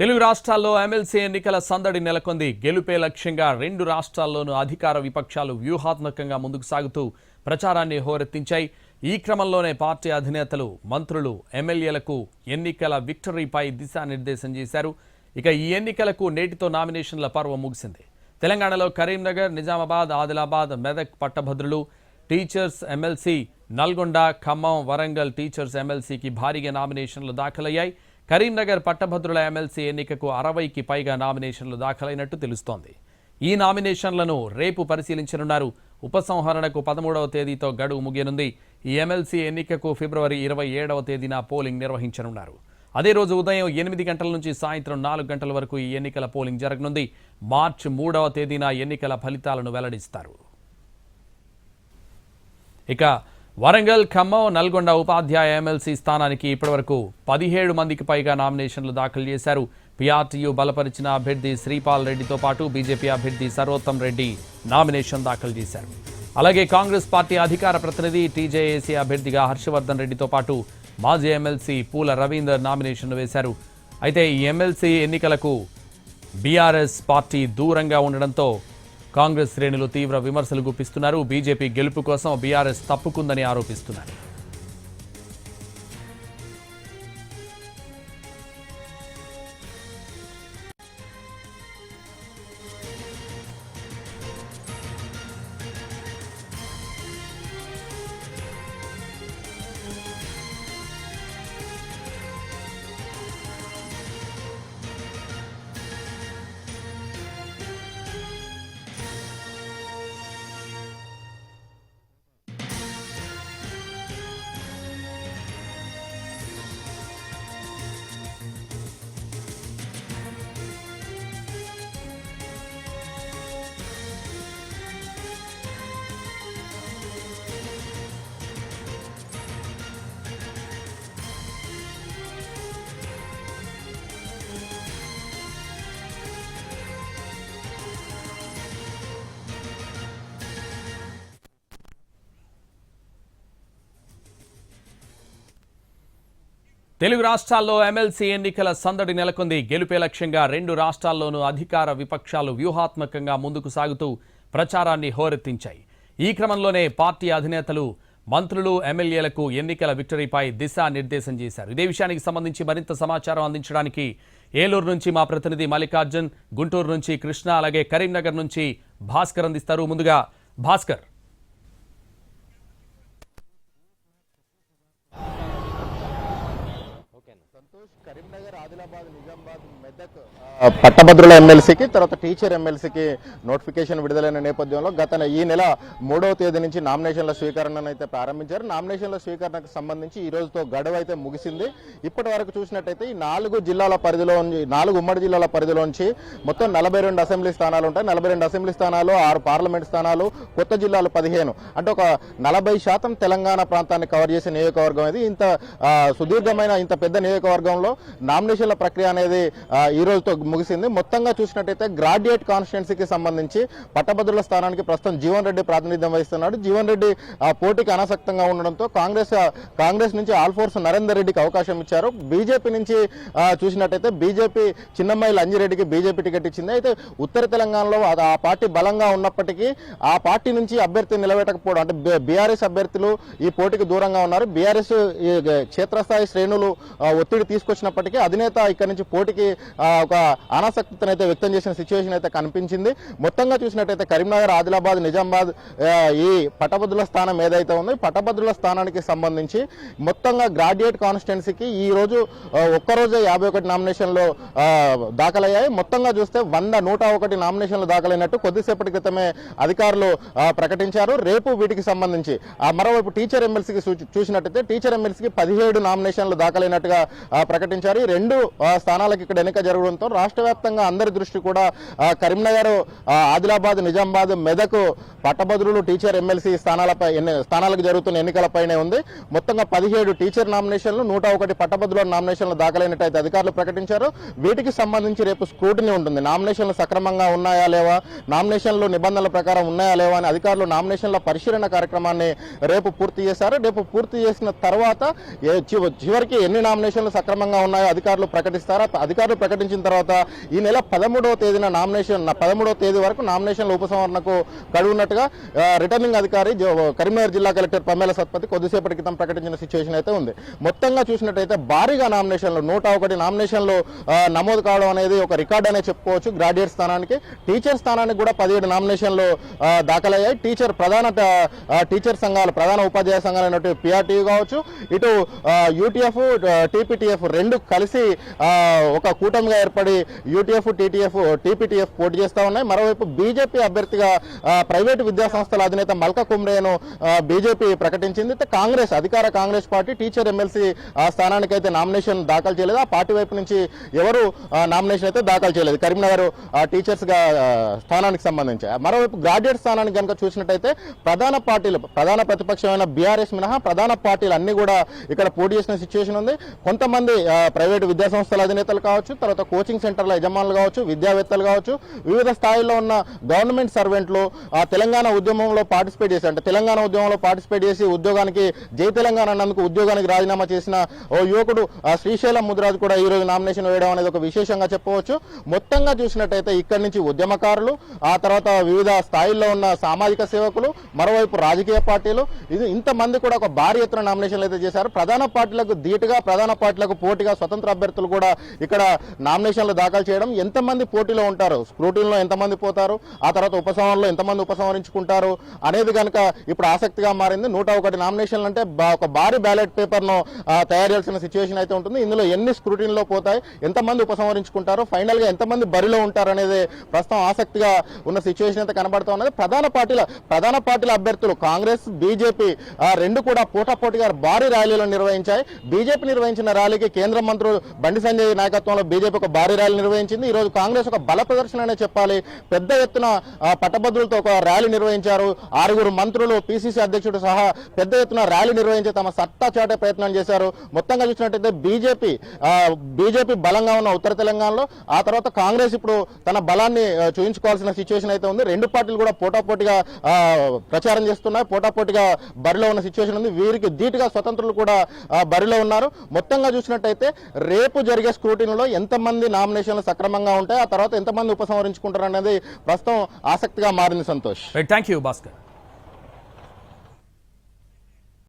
తెలుగు రాష్ట్రాల్లో ఎమ్మెల్సీ ఎన్నికల సందడి నెలకొంది. గెలుపే లక్ష్యంగా రెండు రాష్ట్రాల్లోనూ అధికార విపక్షాలు వ్యూహాత్మకంగా ముందుకు సాగుతూ ప్రచారాన్ని హోరెత్తించాయి. ఈ క్రమంలోనే పార్టీ అధినేతలు మంత్రులు ఎమ్మెల్యేలకు ఎన్నికల విక్టరీపై దిశానిర్దేశం చేశారు. ఇక ఈ ఎన్నికలకు నేటితో నామినేషన్ల పర్వం ముగిసింది. తెలంగాణలో Karimnagar Nizamabad Adilabad Medak పట్టభద్రులు teachers MLC Nalgonda Khammam Warangal teachers ఎమ్మెల్సీకి భారీగా నామినేషన్లు దాఖలయ్యాయి. కరీంనగర్ పట్టభద్రుల ఎమ్మెల్సీ ఎన్నికకు అరవైకి పైగా నామినేషన్లు దాఖలైనట్టు తెలుస్తోంది. ఈ నామినేషన్లను రేపు పరిశీలించనున్నారు. ఉపసంహరణకు పదమూడవ తేదీతో గడువు ముగియనుంది. ఈ ఎమ్మెల్సీ ఎన్నికకు ఫిబ్రవరి ఇరవై ఏడవ తేదీన పోలింగ్ నిర్వహించనున్నారు. అదే రోజు ఉదయం ఎనిమిది గంటల నుంచి సాయంత్రం నాలుగు గంటల వరకు ఈ ఎన్నికల పోలింగ్ జరగనుంది. మార్చి మూడవ తేదీన ఎన్నికల ఫలితాలను వెల్లడిస్తారు. ఇక వరంగల్ ఖమ్మం నల్గొండ ఉపాధ్యాయ ఎమ్మెల్సీ స్థానానికి ఇప్పటివరకు పదిహేడు మందికి పైగా నామినేషన్లు దాఖలు చేశారు. పిఆర్టీయు బలపరిచిన అభ్యర్థి శ్రీపాల్ రెడ్డితో పాటు బీజేపీ అభ్యర్థి సర్వోత్తం రెడ్డి నామినేషన్ దాఖలు చేశారు. అలాగే కాంగ్రెస్ పార్టీ అధికార ప్రతినిధి టీజేఏసీ అభ్యర్థిగా హర్షవర్ధన్ రెడ్డితో పాటు మాజీ ఎమ్మెల్సీ పూల రవీందర్ నామినేషన్ వేశారు. అయితే ఈ ఎమ్మెల్సీ ఎన్నికలకు బీఆర్ఎస్ పార్టీ దూరంగా ఉండడంతో కాంగ్రెస్ శ్రేణులు తీవ్ర విమర్శలు గుప్పిస్తున్నారు. బీజేపీ గెలుపు కోసం బీఆర్ఎస్ తప్పుకుందని ఆరోపిస్తున్నారు. తెలుగు రాష్ట్రాల్లో ఎమ్మెల్సీ ఎన్నికల సందడి నెలకొంది. గెలుపే లక్ష్యంగా రెండు రాష్ట్రాల్లోనూ అధికార విపక్షాలు వ్యూహాత్మకంగా ముందుకు సాగుతూ ప్రచారాన్ని హోరెత్తించాయి. ఈ క్రమంలోనే పార్టీ అధినేతలు మంత్రులు ఎమ్మెల్యేలకు ఎన్నికల విక్టరీపై దిశానిర్దేశం చేశారు. ఇదే విషయానికి సంబంధించి మరింత సమాచారం అందించడానికి ఏలూరు నుంచి మా ప్రతినిధి మల్లికార్జున్ గుంటూరు నుంచి కృష్ణ అలాగే కరీంనగర్ నుంచి భాస్కర్ అందిస్తారు. ముందుగా భాస్కర్. కరీంనగర్ ఆదిలాబాద్ నిజామాబాద్ మెదక్ పట్టభద్రుల ఎమ్మెల్సీకి తర్వాత టీచర్ ఎమ్మెల్సీకి నోటిఫికేషన్ విడుదలైన నేపథ్యంలో గత ఈ నెల మూడవ తేదీ నుంచి నామినేషన్ల స్వీకరణను అయితే ప్రారంభించారు. నామినేషన్ల స్వీకరణకు సంబంధించి ఈ రోజుతో గడువు అయితే ముగిసింది. ఇప్పటి వరకు చూసినట్టయితే ఈ నాలుగు జిల్లాల పరిధిలో నాలుగు ఉమ్మడి జిల్లాల పరిధిలోంచి మొత్తం నలభై రెండు అసెంబ్లీ స్థానాలు ఉంటాయి. నలభై రెండు అసెంబ్లీ స్థానాలు ఆరు పార్లమెంట్ స్థానాలు కొత్త జిల్లాలు పదిహేను. అంటే ఒక నలభై శాతం తెలంగాణ ప్రాంతాన్ని కవర్ చేసే నియోజకవర్గం ఇది. ఇంత సుదీర్ఘమైన ఇంత పెద్ద నియోజకవర్గంలో నామినేషన్ల ప్రక్రియ అనేది ఈ రోజుతో ముగిసింది. మొత్తంగా చూసినట్టయితే గ్రాడ్యుయేట్ కాన్స్టిట్యున్సీకి సంబంధించి పట్టభద్రుల స్థానానికి ప్రస్తుతం జీవన్ రెడ్డి ప్రాతినిధ్యం వహిస్తున్నాడు. జీవన్ రెడ్డి ఆ, పోటీకి అనాసక్తంగా ఉండడంతో కాంగ్రెస్ కాంగ్రెస్ నుంచి ఆల్ఫోర్స్ నరేందర్ రెడ్డికి అవకాశం ఇచ్చారు. బీజేపీ నుంచి చూసినట్టయితే బీజేపీ చిన్నమ్మాయి లంజిరెడ్డికి బీజేపీ టికెట్ ఇచ్చింది. అయితే ఉత్తర తెలంగాణలో ఆ పార్టీ బలంగా ఉన్నప్పటికీ ఆ పార్టీ నుంచి అభ్యర్థి నిలబెట్టకపోవడం అంటే బీఆర్ఎస్ అభ్యర్థులు ఈ పోటీకి దూరంగా ఉన్నారు. బీఆర్ఎస్ క్షేత్రస్థాయి శ్రేణులు ఒత్తిడి తీసుకు తీసుకొచ్చినప్పటికీ అధినేత ఇక్కడ నుంచి పోటీకి ఒక అనాసక్తిని అయితే వ్యక్తం చేసిన సిచ్యువేషన్ అయితే కనిపించింది. మొత్తంగా చూసినట్టయితే కరీంనగర్ ఆదిలాబాద్ నిజామాబాద్ ఈ పట్టభద్రుల స్థానం ఏదైతే ఉందో పట్టభద్రుల స్థానానికి సంబంధించి మొత్తంగా గ్రాడ్యుయేట్ కాన్స్టిట్యున్సీకి ఈ రోజు ఒక్కరోజే యాభై ఒకటి నామినేషన్లు దాఖలయ్యాయి. మొత్తంగా చూస్తే వంద నూట ఒకటి నామినేషన్లు దాఖలైనట్టు కొద్దిసేపటి క్రితమే అధికారులు ప్రకటించారు. రేపు వీటికి సంబంధించి ఆ మరోవైపు టీచర్ ఎమ్మెల్సీకి చూసినట్టయితే టీచర్ ఎమ్మెల్సీకి పదిహేడు నామినేషన్లు దాఖలైనట్టుగా ప్రకటించారు. ఈ రెండు స్థానాలకు ఇక్కడ ఎన్నిక జరగడంతో రాష్ట్ర వ్యాప్తంగా అందరి దృష్టి కూడా కరీంనగర్ ఆదిలాబాద్ నిజామాబాద్ మెదక్ పట్టభద్రులు టీచర్ ఎమ్మెల్సీ స్థానాలపై ఎన్ని- స్థానాలకు జరుగుతున్న ఎన్నికలపైనే ఉంది. మొత్తంగా పదిహేడు టీచర్ నామినేషన్లు నూట ఒకటి పట్టభద్రుల నామినేషన్లు దాఖలైనట్టయితే అధికారులు ప్రకటించారు. వీటికి సంబంధించి రేపు స్క్రూటినీ ఉంటుంది. నామినేషన్లు సక్రమంగా ఉన్నాయా లేవా? నామినేషన్లు నిబంధనల ప్రకారం ఉన్నాయా లేవా అని అధికారులు నామినేషన్ల పరిశీలన కార్యక్రమాన్ని రేపు పూర్తి చేశారు. రేపు పూర్తి చేసిన తర్వాత చివరికి ఎన్ని నామినేషన్లు సక్రమ సక్రమంగా ఉన్నాయో అధికారులు ప్రకటిస్తారా? అధికారులు ప్రకటించిన తర్వాత ఈ నెల పదమూడవ తేదీన నామినేషన్ పదమూడవ తేదీ వరకు నామినేషన్ల ఉపసంహరణకు గడువున్నట్టుగా రిటర్నింగ్ అధికారి కరీంనగర్ జిల్లా కలెక్టర్ పమేల సత్పతి కొద్దిసేపటి క్రితం ప్రకటించిన సిచ్యువేషన్ అయితే ఉంది. మొత్తంగా చూసినట్టయితే భారీగా నామినేషన్లు నూట ఒకటి నామినేషన్లు నమోదు కావడం అనేది ఒక రికార్డ్ అనే చెప్పుకోవచ్చు. గ్రాడ్యుయేట్ స్థానానికి టీచర్ స్థానానికి కూడా పదిహేడు నామినేషన్లు దాఖలయ్యాయి. టీచర్ ప్రధాన టీచర్ సంఘాలు ప్రధాన ఉపాధ్యాయ సంఘాలైనటువంటి పిఆర్టీ కావచ్చు. ఇటు యూటీఎఫ్ టీపీటీఎఫ్ రెండు కలిసి ఒక కూటమిగా ఏర్పడి యూటీఎఫ్ టీటీఎఫ్ టీపీటీఎఫ్ పోటీ చేస్తా ఉన్నాయి. మరోవైపు బీజేపీ అభ్యర్థిగా ప్రైవేట్ ప్రైవేటు విద్యా సంస్థల అధినేత మల్కా కుమ్రేను బీజేపీ ప్రకటించింది. అయితే కాంగ్రెస్ అధికార కాంగ్రెస్ పార్టీ టీచర్ ఎమ్మెల్సీ స్థానానికి అయితే నామినేషన్ దాఖలు చేయలేదు. ఆ పార్టీ వైపు నుంచి ఎవరు నామినేషన్ అయితే దాఖలు చేయలేదు. కరీంనగర్ టీచర్స్గా టీచర్స్గా ఆ, స్థానానికి సంబంధించి. మరోవైపు గ్రాడ్యుయేట్ స్థానానికి కనుక చూసినట్టయితే ప్రధాన పార్టీలు ప్రధాన ప్రతిపక్షమైన బీఆర్ఎస్ మినహా ప్రధాన పార్టీలు అన్ని కూడా ఇక్కడ పోటీ చేసిన సిచ్యువేషన్ ఉంది. కొంతమంది ప్రైవేటు విద్యా సంస్థల అధినేతలు కావచ్చు తర్వాత కోచింగ్ సెంటర్ల యజమానులు కావచ్చు విద్యావేత్తలు కావచ్చు వివిధ స్థాయిలో ఉన్న గవర్నమెంట్ సర్వెంట్లు ఆ తెలంగాణ ఉద్యమంలో పార్టిసిపేట్ చేసి అంటే తెలంగాణ ఉద్యమంలో పార్టిసిపేట్ చేసి ఉద్యోగానికి జై తెలంగాణ అన్నందుకు ఉద్యోగానికి రాజీనామా చేసిన ఓ యువకుడు శ్రీశైలం ముద్రాజ్ కూడా ఈ రోజు నామినేషన్ వేయడం అనేది ఒక విశేషంగా చెప్పవచ్చు. మొత్తంగా చూసినట్టయితే ఇక్కడి నుంచి ఉద్యమకారులు ఆ తర్వాత వివిధ స్థాయిల్లో ఉన్న సామాజిక సేవకులు మరోవైపు రాజకీయ పార్టీలు ఇది ఇంతమంది కూడా ఒక భారీ ఎత్తున నామినేషన్లు అయితే చేశారు. ప్రధాన పార్టీలకు ధీటుగా ప్రధాన పార్టీలకు పోటీగా స్వతంత్ర అభ్యర్థులు కూడా ఇక్కడ నామినేషన్లు దాఖలు చేయడం ఎంతమంది పోటీలో ఉంటారు? స్క్రూటీన్లో ఎంతమంది పోతారు? ఆ తర్వాత ఉపసంహరణలో ఎంతమంది ఉపసంహరించుకుంటారు? అనేది కనుక ఇప్పుడు ఆసక్తిగా మారింది. నూట ఒకటి నామినేషన్లు అంటే ఒక భారీ బ్యాలెట్ పేపర్ను తయారు చేయాల్సిన సిచ్యువేషన్ అయితే ఉంటుంది. ఇందులో ఎన్ని స్క్రూటీన్లో పోతాయి ఎంతమంది ఉపసంహరించుకుంటారు ఫైనల్గా ఎంతమంది బరిలో ఉంటారు అనేది ప్రస్తుతం ఆసక్తిగా ఉన్న సిచ్యువేషన్ అయితే కనబడుతూ ఉన్నది. ప్రధాన పార్టీల ప్రధాన పార్టీల అభ్యర్థులు కాంగ్రెస్ బీజేపీ రెండు కూడా పోటాపోటీగా భారీ ర్యాలీలు నిర్వహించాయి. బీజేపీ నిర్వహించిన ర్యాలీకి కేంద్ర మంత్రులు బండి సంజయ్ నాయకత్వంలో బీజేపీ ఒక భారీ ర్యాలీ నిర్వహించింది. ఈ రోజు కాంగ్రెస్ ఒక బల ప్రదర్శన చెప్పాలి. పెద్ద ఎత్తున పట్టభద్రులతో ఒక ర్యాలీ నిర్వహించారు. ఆరుగురు మంత్రులు పిసిసి అధ్యక్షుడు సహా పెద్ద ఎత్తున ర్యాలీ నిర్వహించి తమ సత్తా చాటే ప్రయత్నం చేశారు. మొత్తంగా చూసినట్టయితే బీజేపీ బీజేపీ బలంగా ఉన్న ఉత్తర తెలంగాణలో ఆ తర్వాత కాంగ్రెస్ ఇప్పుడు తన బలాన్ని చూపించుకోవాల్సిన సిచ్యువేషన్ అయితే ఉంది. రెండు పార్టీలు కూడా పోటాపోటీగా ప్రచారం చేస్తున్నాయి. పోటాపోటీగా బరిలో ఉన్న సిచ్యువేషన్ ఉంది. వీరికి ధీటుగా స్వతంత్రులు కూడా బరిలో ఉన్నారు. మొత్తంగా చూసినట్టు అయితే రేపు జరిగే స్క్రూటీన్లో ఎంతమంది నామినేషన్లు సక్రమంగా ఉంటాయి ఆ తర్వాత ఎంతమంది ఉపసంహరించుకుంటారు అనేది ప్రస్తుతం ఆసక్తిగా మారింది సంతోష్. Thank you Bhaskar